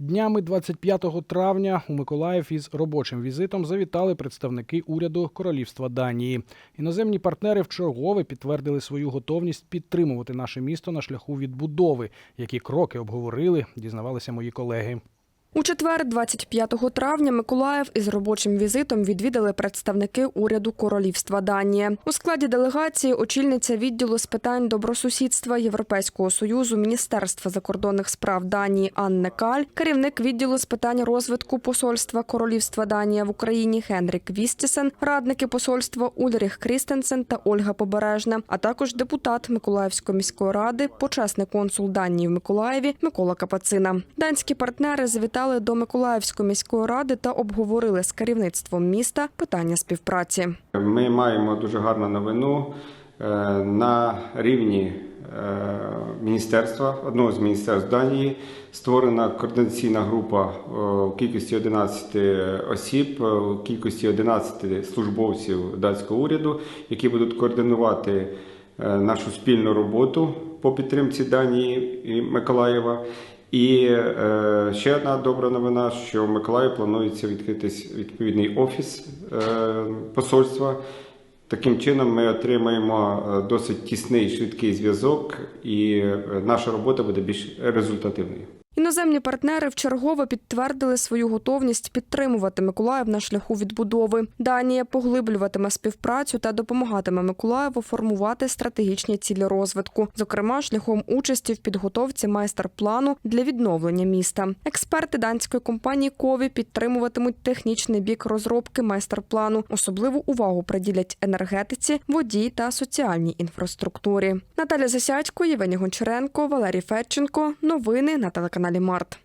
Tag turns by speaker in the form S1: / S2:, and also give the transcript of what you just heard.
S1: Днями 25 травня у Миколаїв із робочим візитом завітали представники уряду Королівства Данії. Іноземні партнери вчергове підтвердили свою готовність підтримувати наше місто на шляху відбудови. Які кроки обговорили, дізнавалися мої колеги.
S2: У четвер, 25 травня, Миколаїв із робочим візитом відвідали представники уряду Королівства Данії. У складі делегації очільниця відділу з питань добросусідства Європейського союзу Міністерства закордонних справ Данії Анне Каль, керівник відділу з питань розвитку посольства Королівства Данія в Україні Хенрік Вістісен, радники посольства Ульріх Крістенсен та Ольга Побережна, а також депутат Миколаївської міської ради, почесний консул Данії в Миколаєві Микола Капацина. Данські партнери завітали до Миколаївської міської ради та обговорили з керівництвом міста питання співпраці.
S3: Ми маємо дуже гарну новину Е, на рівні е, міністерства, одного з міністерств Данії, створена координаційна група е, у кількості 11 осіб, у кількості 11 службовців датського уряду, які будуть координувати нашу спільну роботу по підтримці Данії і Миколаєва. І е, ще одна добра новина, що в Миколаїві планується відкритись відповідний офіс е, посольства. Таким чином ми отримаємо е, досить тісний швидкий зв'язок, і е, наша робота буде більш результативною.
S2: Іноземні партнери вчергове підтвердили свою готовність підтримувати Миколаїв на шляху відбудови. Данія поглиблюватиме співпрацю та допомагатиме Миколаєву формувати стратегічні цілі розвитку, зокрема шляхом участі в підготовці майстер-плану для відновлення міста. Експерти данської компанії Кові підтримуватимуть технічний бік розробки майстер-плану. Особливу увагу приділять енергетиці, воді та соціальній інфраструктурі. Наталя Засядько, Євгеній Гончаренко, Валерій Федченко. Новини на телеканалі Март.